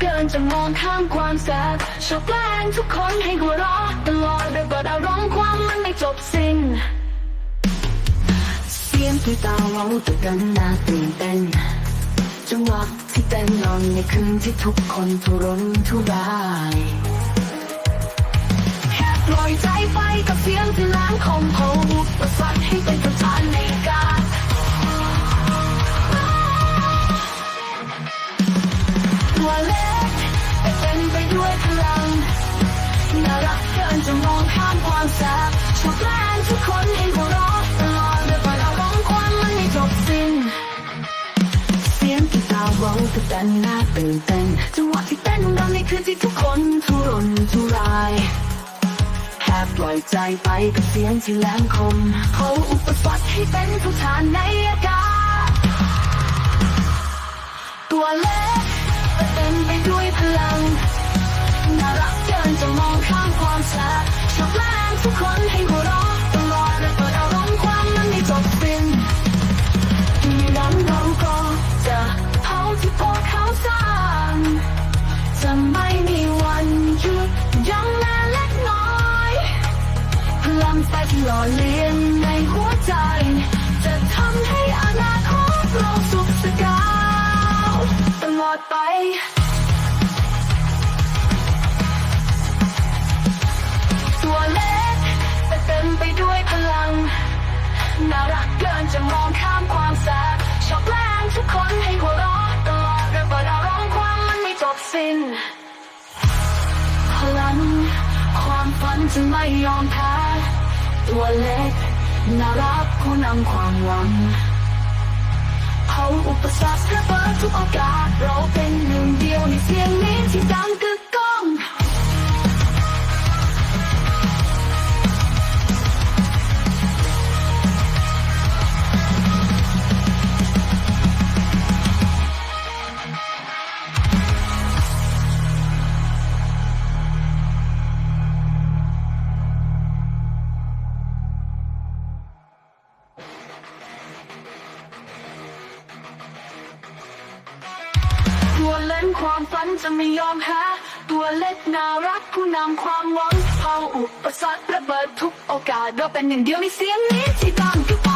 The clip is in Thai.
เกินจะมองข้ามความแสบชอบแกล้งทุกคนให้หัวเราะตลอดระเบิดอารมณ์ความมันไม่จบสิ้น เสียงที่ตาเราตะกันน่าตื่นเต้นจังหวะที่เต้นนอนในคืนที่ทุกคนทุรนทุรายแค่ปล่อยใจไปกับ ร้องแต่เต้นน่าตื่นเต้นจังหวะที่เต้นของเราในคืนที่ทุกคนทุรนทุรายแค่ปล่อยใจไปกับเสียงที่แหลมคมเขาอุปสรรคให้เป็นทุกทางในอากาศตัวเล็กแต่เต็มไปด้วยพลังน่ารักเกินจะมองข้ามความแสบชอบแกล้งทุกคนให้หัว ลังไฟที่หล่อเลี้ยงในหัวใจ จะทำให้อนาคตเราสุขสกาวตลอดไปตัวเล็กแต่เต็มไปด้วยพลัง น่ารักเกินจะมองข้ามความแสบชอบแกล้งทุกคนให้หัวเราะตลอดระเบิดอารมณ์ความมันไม่จบสิ้นพลังความฝันจะไม่ยอมแพ้ เล็กน่ารักผู้นำความหวังเขาอุปสรรคระเบิดทุกโอกาส ความฝันจะไม่ยอมแพ้ตัวเล็กน่ารักผู้นำความหวังเผาอุปสรรคระเบิดทุกโอกาสเราเป็นหนึ่งเดียวในเสียงนี้ที่ดังกึกก้อง